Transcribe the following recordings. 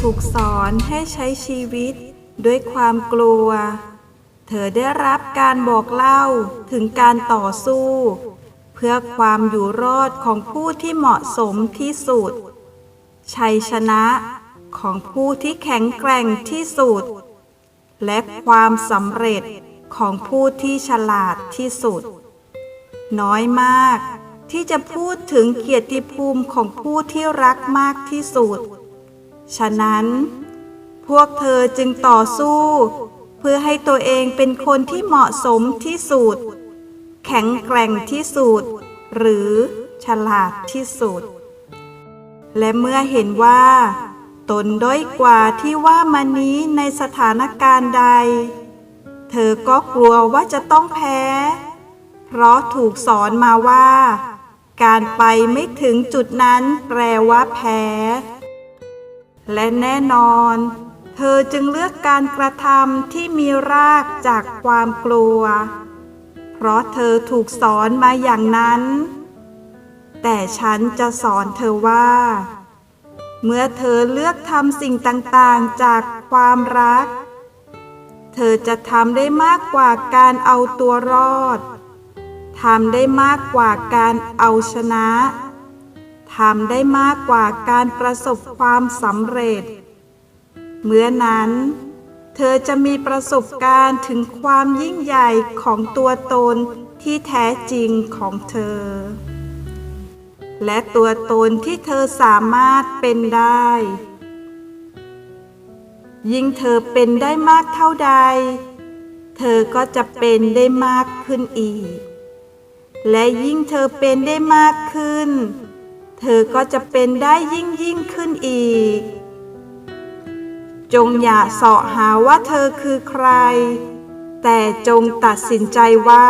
ถูกสอนให้ใช้ชีวิตด้วยความกลัว เธอได้รับการบอกเล่าถึงการต่อสู้ เพื่อความอยู่รอดของผู้ที่เหมาะสมที่สุด ชัยชนะของผู้ที่แข็งแกร่งที่สุด และความสำเร็จของผู้ที่ฉลาดที่สุด น้อยมากที่จะพูดถึงเกียรติภูมิของผู้ที่รักมากที่สุด ฉะนั้น พวกเธอจึงต่อสู้ เพื่อให้ตัวเองเป็นคนที่เหมาะสมที่สุด แข็งแกร่งที่สุด หรือฉลาดที่สุด และเมื่อเห็นว่า ตนด้อยกว่าที่ว่ามานี้ในสถานการณ์ใด เธอก็กลัวว่าจะต้องแพ้ เพราะถูกสอนมาว่า การไปไม่ถึงจุดนั้นแปลว่าแพ้ และแน่นอน เธอจึงเลือกการกระทำที่มีรากจากความกลัว เพราะเธอถูกสอนมาอย่างนั้น แต่ฉันจะสอนเธอว่า เมื่อเธอเลือกทำสิ่งต่างๆจากความรัก เธอจะทำได้มากกว่าการเอาตัวรอดทำได้มากกว่าการเอาชนะ ทำได้มากกว่าการประสบความสำเร็จ เมื่อนั้น เธอจะมีประสบการณ์ถึงความยิ่งใหญ่ของตัวตนที่แท้จริงของเธอ และตัวตนที่เธอสามารถเป็นได้ ยิ่งเธอเป็นได้มากเท่าใด เธอก็จะเป็นได้มากขึ้นอีก และยิ่งเธอเป็นได้มากขึ้นเเธอก็จะเป็นได้ยิ่งยิ่งขึ้นอีก จงอย่าเสาะหาว่าเธอคือใคร แต่จงตัดสินใจว่า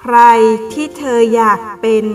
ใครที่เธออยากเป็น